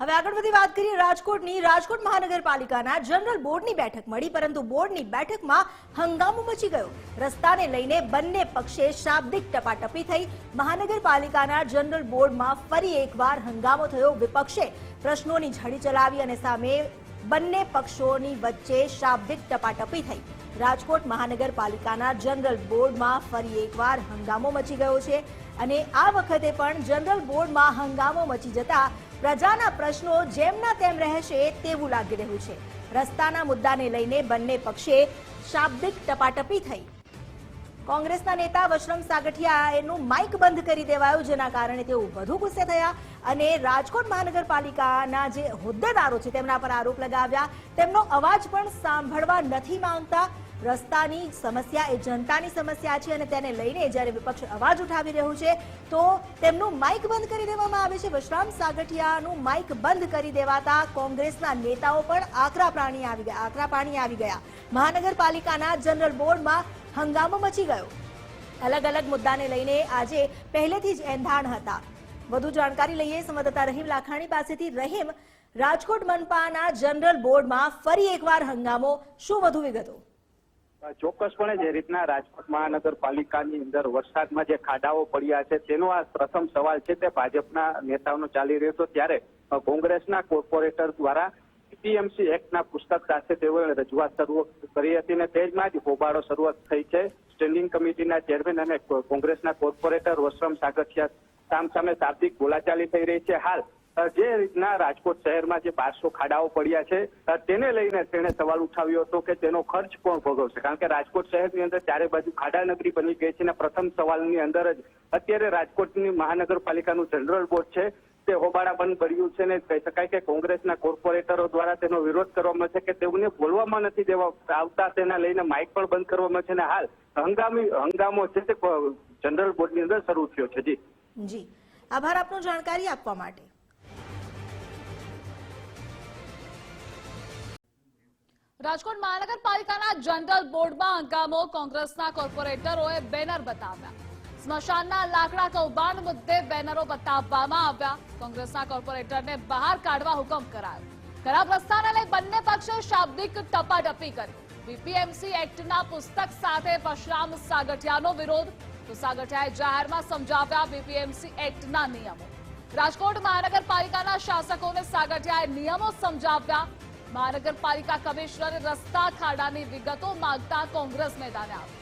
હવે આગળ વધી વાત કરીએ રાજકોટની. રાજકોટ મહાનગરપાલિકાના જનરલ બોર્ડની બેઠક મળી, પરંતુ બોર્ડની બેઠકમાં હંગામો મચી ગયો. રસ્તાને લઈને બંને પક્ષે શાબ્દિક ટપાટપી થઈ. મહાનગરપાલિકાના જનરલ બોર્ડમાં ફરી એકવાર હંગામો થયો. વિપક્ષે પ્રશ્નોની ઝડી ચલાવી અને સામે બંને પક્ષોની વચ્ચે શાબ્દિક ટપાટપી થઈ. રાજકોટ મહાનગરપાલિકાના જનરલ બોર્ડમાં ફરી એકવાર હંગામો મચી ગયો છે. અને આ વખતે પણ જનરલ બોર્ડમાં હંગામો મચી જતા પ્રજાના પ્રશ્નો જેમના તેમ રહેશે તેવું લાગી રહ્યું છે. રસ્તાના મુદ્દાને લઈને બંને પક્ષે શાબ્દિક ટપાટપી થઈ. કોંગ્રેસના નેતા વશરમ સાગઠિયાનું માઇક બંધ કરી દેવાયું, જેના કારણે તેઓ વધુ ગુસ્સે થયા અને રાજકોટ મહાનગરપાલિકાના જે હોદ્દેદારો છે તેમના પર આરોપ લગાવ્યા. તેમનો અવાજ પણ સાંભળવા નથી માંગતા રસ્તાની સમસ્યા એ જનતાની સમસ્યા છે અને તેને લઈને જ્યારે વિપક્ષ અવાજ ઉઠાવી રહ્યું છે, તો તેમનું માઇક બંધ કરી દેવામાં આવે છે. વિશ્રામ સાગઠિયાનું માઇક બંધ કરી દેવાતા કોંગ્રેસના નેતાઓ પણ આકરા પ્રાણી આવી ગયા, આકરા પાણી આવી ગયા. મહાનગરપાલિકાના જનરલ બોર્ડમાં હંગામો મચી ગયો. અલગ અલગ મુદ્દાને લઈને આજે પહેલેથી જ એંધાણ હતા. વધુ જાણકારી લઈએ સંવાદદાતા રહીમ લાખાણી પાસેથી. રહીમ, રાજકોટ મનપાના જનરલ બોર્ડમાં ફરી એકવાર હંગામો, શું વધુ વિગતો? ચોક્કસપણે જે રીતના રાજકોટ મહાનગરપાલિકાની અંદર વરસાદમાં જે ખાડાઓ પડ્યા છે, તેનો આ પ્રથમ સવાલ છે તે ભાજપના નેતાઓનો ચાલી રહ્યો હતો ત્યારે કોંગ્રેસના કોર્પોરેટર દ્વારા ટીએમસી એક્ટના પુસ્તક સાથે તેઓએ રજૂઆત શરૂ કરી હતી અને તેજમાં જ હોબાળો શરૂઆત થઈ છે. સ્ટેન્ડિંગ કમિટીના ચેરમેન અને કોંગ્રેસના કોર્પોરેટર વસરામ સાગઠિયા સામ સામે શાબ્દિક બોલાચાલી થઈ રહી છે. હાલ જે રીતના રાજકોટ શહેરમાં જે બારસો ખાડાઓ પડ્યા છે તેને લઈને તેણે સવાલ ઉઠાવ્યો હતો કે તેનો ખર્ચ કોણ ભોગવશે? કારણ કે રાજકોટ શહેરની અંદર ચારે બાજુ ખાડા નગરી બની ગઈ છે અને પ્રથમ સવાલની અંદર જ અત્યારે રાજકોટની મહાનગરપાલિકાનું જનરલ બોર્ડ છે, તે હોબાળા બંધ કર્યું છે ને કહી શકાય કે કોંગ્રેસના કોર્પોરેટરો દ્વારા તેનો વિરોધ કરવામાં છે કે તેઓને બોલવામાં નથી દેવા આવતા, તેના લઈને માઇક પણ બંધ કરવામાં છે અને હાલ હંગામી, હંગામો છે તે જનરલ બોર્ડની અંદર શરૂ થયો છે. જી. જી. આભાર આપનો જાણકારી આપવા માટે. રાજકોટ મહાનગરપાલિકાના જનરલ બોર્ડમાં હંગામો કોંગ્રેસના કોર્પોરેટરોએ બેનર બતાવ્યા. સ્મશાનના લાકડા કૌભાંડ મુદ્દે બેનરો બતાવવામાં આવ્યા. કોંગ્રેસના કોર્પોરેટરને બહાર કાઢવા હુકમ કરાયો. ખરાબ રસ્તાને લઈ બંને પક્ષે શાબ્દિક ટપાટપી કરી. બીપીએમસી એક્ટના પુસ્તક સાથે પરશુરામ સાગઠિયાનો વિરોધ. તો સાગઠિયાએ જાહેરમાં સમજાવ્યા બીપીએમસી એક્ટના નિયમો. રાજકોટ મહાનગરપાલિકાના શાસકોને સાગઠિયાએ નિયમો સમજાવ્યા. મહાનગરપાલિકા કમિશનર રસ્તા ખાડાની વિગતો માંગતા કોંગ્રેસ મેદાને આવી.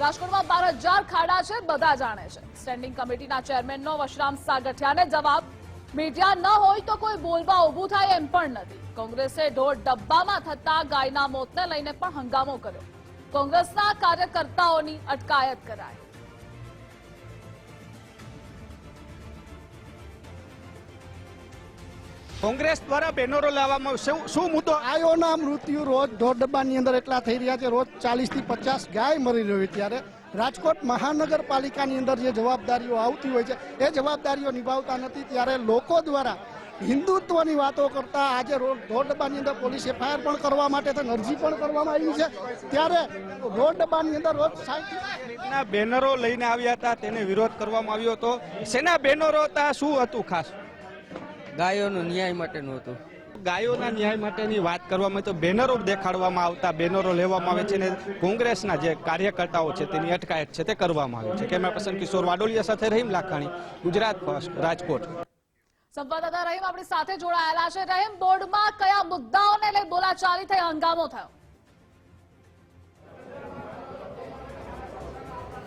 રાજકોટમાં બાર હજાર ખાડા છે, બધા જાણે છે. સ્ટેન્ડિંગ કમિટીના ચેરમેનનો વશરામ સાગઠિયાને જવાબ, મીડિયા ન હોય તો કોઈ બોલવા ઊભું થાય એમ પણ નથી. કોંગ્રેસે ઢોર ડબ્બામાં થતા ગાયના મોતને લઈને પણ હંગામો કર્યો. કોંગ્રેસના કાર્યકર્તાઓની અટકાયત કરાઈ. કોંગ્રેસ દ્વારા બેનરો લાવવામાં શું શું મુદ્દો? ગાયોના મૃત્યુ રોજ ઢોર ડબ્બાની અંદર એટલા થઈ રહ્યા છે રોજ ચાલીસથી પચાસ ગાય મરી રહી ત્યારે રાજકોટ મહાનગરપાલિકાની અંદર જે જવાબદારીઓ આવતી હોય છે એ જવાબદારીઓ નિભાવતા નથી. ત્યારે લોકો દ્વારા હિન્દુત્વની વાતો કરતા આજે રોડ ડબ્બાની અંદર પોલીસ એફઆઈઆર પણ કરવા માટે અરજી પણ કરવામાં આવી છે. ત્યારે રોડ ડબ્બાની અંદર રોજ રીતના બેનરો લઈને આવ્યા હતા તેને વિરોધ કરવામાં આવ્યો હતો. શેના બેનરો હતા? શું હતું ખાસ? ગાયોનો ન્યાય માટેનું હતું. ગાયોના ન્યાય માટેની વાત કરવામાં તો બેનરો દેખાડવામાં આવતા બેનરો લેવામાં આવે છે અને કોંગ્રેસના જે કાર્યકર્તાઓ છે તેની અટકાયત છે તે કરવામાં આવે છે. કેમેરા પર્સન કિશોર વાડોલિયા સાથે રહીમ લાખાણી ગુજરાત ફર્સ્ટ રાજકોટ. સંવાદદાતા રહીમ આપણી સાથે જોડાયેલા છે. રહીમ બોર્ડમાં કયા મુદ્દાઓને લઈ બોલાચાલી થઈ હંગામો થયો?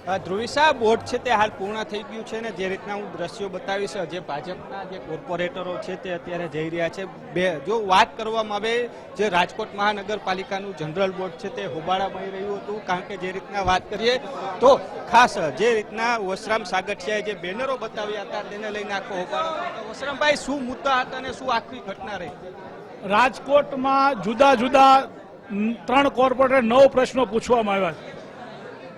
ધ્રુવિસા બોર્ડ છે તે હાલ પૂર્ણ થઈ ગયું છે ને જે રીતના હું દ્રશ્યો બતાવીશ, જે ભાજપના જે કોર્પોરેટરો છે તે અત્યારે જઈ રહ્યા છે. બે, જો વાત કરવામાં આવે, જે રાજકોટ મહાનગરપાલિકાનું જનરલ બોર્ડ છે તે હોબાળા મળી રહ્યું હતું, કારણ કે જે રીતના વાત કરીએ, તો ખાસ જે રીતના વસરામ સાગઠિયાએ જે બેનરો બતાવ્યા હતા, તેને લઈને આખો હોબાળો વસરામભાઈ, શું મુદ્દા હતા અને શું આખી ઘટના રહી? રાજકોટમાં જુદા જુદા ત્રણ કોર્પોરેટર નવ પ્રશ્નો પૂછવામાં આવ્યા.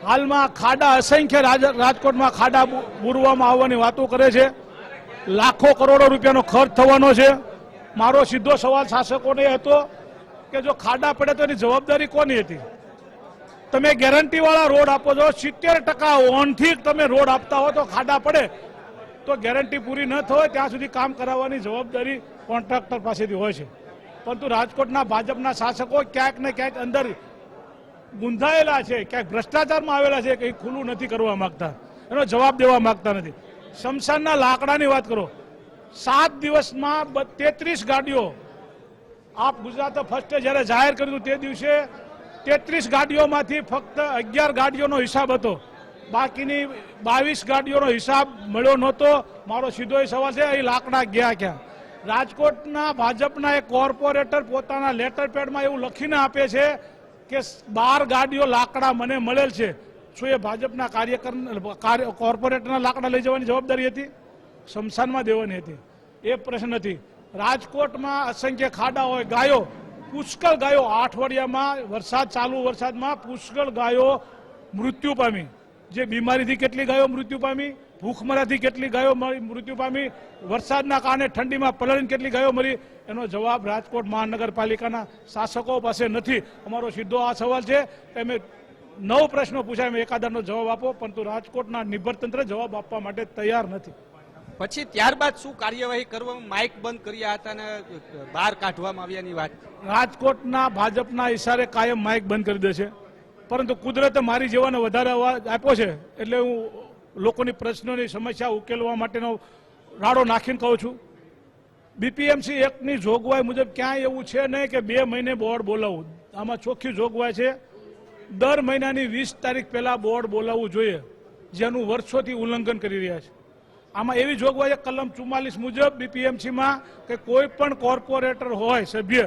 હાલમાં ખાડા, અસંખ્ય રાજ- રાજકોટમાં ખાડા પૂરવામાં આવવાની વાતો કરે છે. લાખો કરોડો રૂપિયાનો ખર્ચ થવાનો છે. મારો સીધો સવાલ શાસકોને હતો કે જો ખાડા પડે તો એની જવાબદારી કોની હતી? તમે ગેરંટી વાળા રોડ આપો છો, સિત્તેર ટકા ઓનથી તમે રોડ આપતા હો તો ખાડા પડે. તો ગેરંટી પૂરી ન થાય ત્યાં સુધી કામ કરાવવાની જવાબદારી કોન્ટ્રાક્ટર પાસેથી હોય છે. પરંતુ રાજકોટના ભાજપના શાસકો ક્યાંક ને ક્યાંક અંદર ગુંધાયેલા છે, ક્યાંક ભ્રષ્ટાચારમાં આવેલા છે, કંઈ ખુલ્લું નથી કરવા માંગતા, એનો જવાબ દેવા માંગતા નથી. શમશાનના લાકડાની વાત કરો. સાત દિવસમાં તેત્રીસ ગાડીઓ, આપ ગુજરાત ફર્સ્ટે જ્યારે જાહેર કર્યું તે દિવસે, તેત્રીસ ગાડીઓમાંથી ફક્ત અગિયાર ગાડીઓનો હિસાબ હતો. બાકીની બાવીસ ગાડીઓનો હિસાબ મળ્યો નહોતો. મારો સીધો સવાલ છે, અહીં લાકડા ગયા ક્યાં? રાજકોટના ભાજપના એક કોર્પોરેટર પોતાના લેટર પેડમાં એવું લખીને આપે છે કે બાર ગાડીઓ લાકડા મને મળેલ છે. શું એ ભાજપના કાર્યકર, કાર્ય- કોર્પોરેટરના લાકડા લઈ જવાની જવાબદારી હતી? શમશાનમાં દેવાની હતી. એ પ્રશ્ન નથી. રાજકોટમાં અસંખ્ય ખાડા હોય, ગાયો, પુષ્કળ ગાયો. આઠવડિયામાં વરસાદ ચાલુ, વરસાદમાં પુષ્કળ ગાયો મૃત્યુ પામી. જે બીમારીથી કેટલી ગાયો મૃત્યુ પામી? ભૂખમરાથી કેટલી ગાયો મળી મૃત્યુ પામી વરસાદના કારણે ઠંડીમાં પલળીને કેટલી ગાયો મળી એનો જવાબ રાજકોટ મહાનગરપાલિકાના શાસકો પાસે નથી. અમારો સીધો આ સવાલ છે. અમે નવ પ્રશ્નો પૂછાય એમ એકાદાનો જવાબ આપો પરંતુ રાજકોટના નિભરતંત્ર જવાબ આપવા માટે તૈયાર નથી. પછી ત્યારબાદ શું કાર્યવાહી કરવામાં માઇક બંધ કર્યા હતા અને બહાર કાઢવામાં આવ્યાની વાત? રાજકોટના ભાજપના ઇશારે કાયમ માઇક બંધ કરી દે છે. પરંતુ કુદરતે મારી જેવાને વધારે અવાજ આપ્યો છે એટલે હું લોકોની પ્રશ્નોની સમસ્યા ઉકેલવા માટેનો રાડો નાખીને કહું છું. બીપીએમસી એક્ટની જોગવાઈ મુજબ ક્યાંય એવું છે નહીં કે બે મહિને બોર્ડ બોલાવવું આમાં ચોખ્ખી જોગવાઈ છે. દર મહિનાની વીસ તારીખ પહેલાં બોર્ડ બોલાવવું જોઈએ, જેનું વર્ષોથી ઉલ્લંઘન કરી રહ્યા છે. આમાં એવી જોગવાઈ કલમ ચુમ્માલીસ મુજબ બીપીએમસીમાં કે કોઈ પણ કોર્પોરેટર હોય, સભ્ય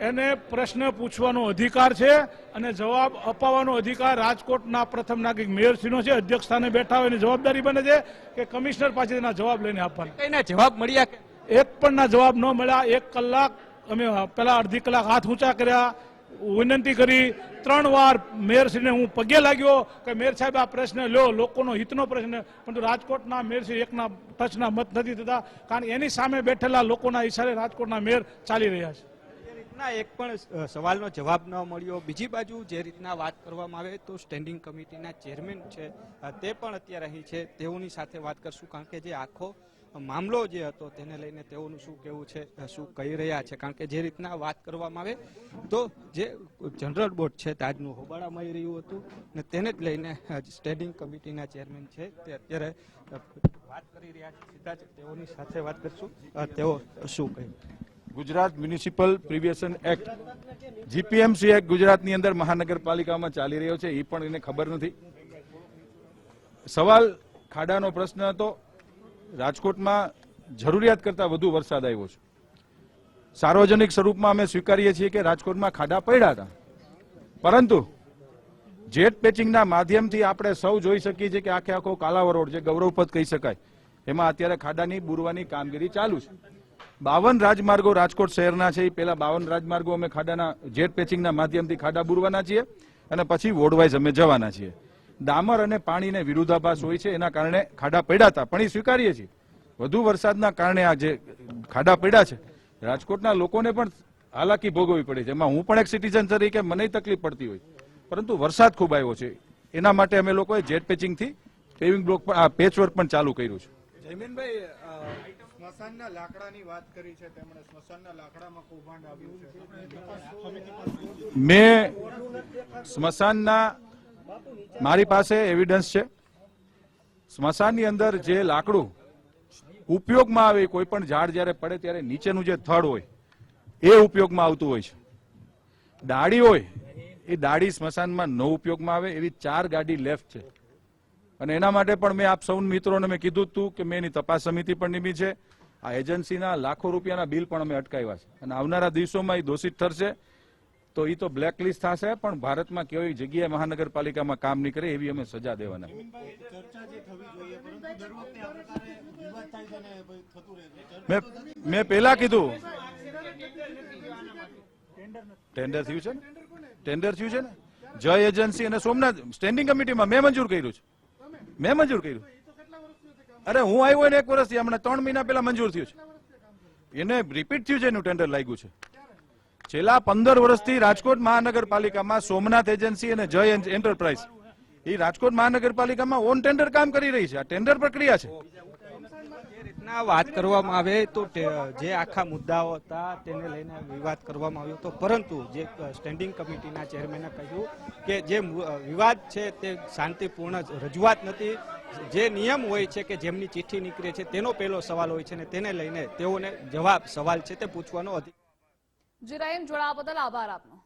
એને પ્રશ્ન પૂછવાનો અધિકાર છે અને જવાબ અપાવવાનો અધિકાર રાજકોટના પ્રથમ નાગરિક મેયરશ્રીનો છે. અધ્યક્ષ સ્થાને બેઠા હોય એની જવાબદારી બને છે કે કમિશનર પાસે એના જવાબ લઈને આપવાના. જવાબ મળ્યા એક પણ ના જવાબ ન મળ્યા. એક કલાક અમે પેલા અડધી કલાક હાથ ઊંચા કર્યા. વિનંતી કરી. ત્રણ વાર મેયરશ્રીને હું પગે લાગ્યો કે મેયર સાહેબ આ પ્રશ્ન લ્યો. લોકોનો હિતનો પ્રશ્ન. પરંતુ રાજકોટના મેયરશ્રી એકના ટચના મત નથી થતા. કારણ એની સામે બેઠેલા લોકોના ઈશારે રાજકોટના મેયર ચાલી રહ્યા છે. જે એક પણ સવાલનો જવાબ ન મળ્યો. બીજી બાજુ જે રીતના વાત કરવામાં આવે તો સ્ટેન્ડિંગ કમિટીના ચેરમેન છે તે પણ અત્યારે અહીં છે. તેઓની સાથે વાત કરશું, કારણ કે જે આખો મામલો જે હતો તેને લઈને તેઓનું શું કહેવું છે શું કહી રહ્યા છે. કારણ કે જે રીતના વાત કરવામાં આવે તો જે જનરલ બોર્ડ છે તાજનું હોબાળા મળી રહ્યું હતું ને તેને જ લઈને સ્ટેન્ડિંગ કમિટીના ચેરમેન છે તે અત્યારે વાત કરી રહ્યા છે. સીધા તેઓની સાથે વાત કરશું. તેઓ શું કહ્યું Gujarat municipal provision act, GPMC act ગુજરાતની અંદર મહાનગરપાલિકામાં ચાલી રહ્યો છે, એ પણ એને ખબર નથી. સવાલ ખાડાનો પ્રશ્ન હતો. રાજકોટમાં જરૂરિયાત કરતાં વધુ વરસાદ આવ્યો છે. સાર્વજનિક સ્વરૂપમાં અમે સ્વીકારીએ છીએ કે રાજકોટમાં ખાડા પડ્યા હતા. પરંતુ જેટ પેચિંગના માધ્યમથી આપણે સૌ જોઈ શકીએ છીએ કે આખે આખો કાલાવરોડ જે ગૌરવપદ કહી શકાય, એમાં અત્યારે ખાડાની, બુરવાની કામગીરી ચાલુ છે. બાવન રાજમાર્ગો રાજકોટ શહેરના છે. એ પેલા બાવન રાજમાર્ગો અમે ખાડાના જેટ પેચિંગના માધ્યમથી ખાડા બુરવાના છીએ અને પછી વોર્ડવાઇઝ અમે જવાના છીએ. ડામર અને પાણીને વિરુદ્ધાભાસ હોય છે. એના કારણે ખાડા પડ્યા હતા. પણ એ સ્વીકારીએ છીએ. વધુ વરસાદના કારણે આ જે ખાડા પડ્યા છે, રાજકોટના લોકોને પણ હાલાકી ભોગવવી પડે છે. એમાં હું પણ એક સિટીઝન તરીકે મને તકલીફ પડતી હોય. પરંતુ વરસાદ ખૂબ આવ્યો છે. એના માટે અમે લોકોએ જેટ પેચિંગથી પેવિંગ બ્લોક પણ, આ પેચવર્ક પણ ચાલુ કર્યું છે. જયમીનભાઈ સ્મશાનના લાકડાની વાત કરી છે, તેમણે સ્મશાનના લાકડામાં કૌભાંડ આવ્યું છે. મેં સ્મશાનના મારી પાસે એવિડન્સ છે. સ્મશાનની અંદર જે લાકડું ઉપયોગમાં આવે કોઈ પણ ઝાડ જ્યારે પડે ત્યારે નીચેનું જે થડ હોય, એ ઉપયોગમાં આવતું હોય છે. ડાળી હોય, એ ડાળી સ્મશાનમાં ન ઉપયોગમાં આવે, એવી ચાર ગાડી લેફ્ટ છે. અને એના માટે પણ મેં આપ સૌ મિત્રોને મેં કીધું હતું કે મેં એની તપાસ સમિતિ પણ નિમી છે. આ એજન્સીના લાખો રૂપિયાના બિલ પણ અમે અટકાવ્યા છે. અને આવનારા દિવસોમાં એ દોષિત ઠરશે, તો એ તો બ્લેકલિસ્ટ થશે, પણ ભારતમાં કેવી જગ્યાએ મહાનગરપાલિકામાં કામ નહીં કરે એવી અમે સજા દેવાના. મેં પહેલા કીધું. ટેન્ડર થયું છે ને? ટેન્ડર થયું છે ને? જય એજન્સી અને સોમનાથ સ્ટેન્ડિંગ કમિટીમાં મેં મંજૂર કર્યું છે. મેં મંજૂર કર્યું. અરે હું આવ્યો એને એક વર્ષથી, હમણાં ત્રણ મહિના પહેલા મંજૂર થયું છે. એને રિપીટ થયું છે એનું ટેન્ડર લાગ્યું છે. છેલ્લા પંદર વર્ષથી રાજકોટ મહાનગરપાલિકામાં સોમનાથ એજન્સી અને જય એન્ટરપ્રાઇઝ એ રાજકોટ મહાનગરપાલિકામાં ઓન ટેન્ડર કામ કરી રહી છે. આ ટેન્ડર પ્રક્રિયા છે. ના વાત કરવામાં આવે તો જે આખા મુદ્દાઓ હતા તેને લઈને વિવાદ કરવામાં આવ્યો હતો. પરંતુ જે સ્ટેન્ડિંગ કમિટીના ચેરમેને કહ્યું કે જે વિવાદ છે તે શાંતિપૂર્ણ રજૂઆત નથી. જે નિયમ હોય છે કે જેમની ચિઠ્ઠી નીકળે છે તેનો પહેલો સવાલ હોય છે ને તેને લઈને તેઓને જવાબ, સવાલ છે તે પૂછવાનો અધિકાર જી રહીમ જોડાવા બદલ આભાર આપનો.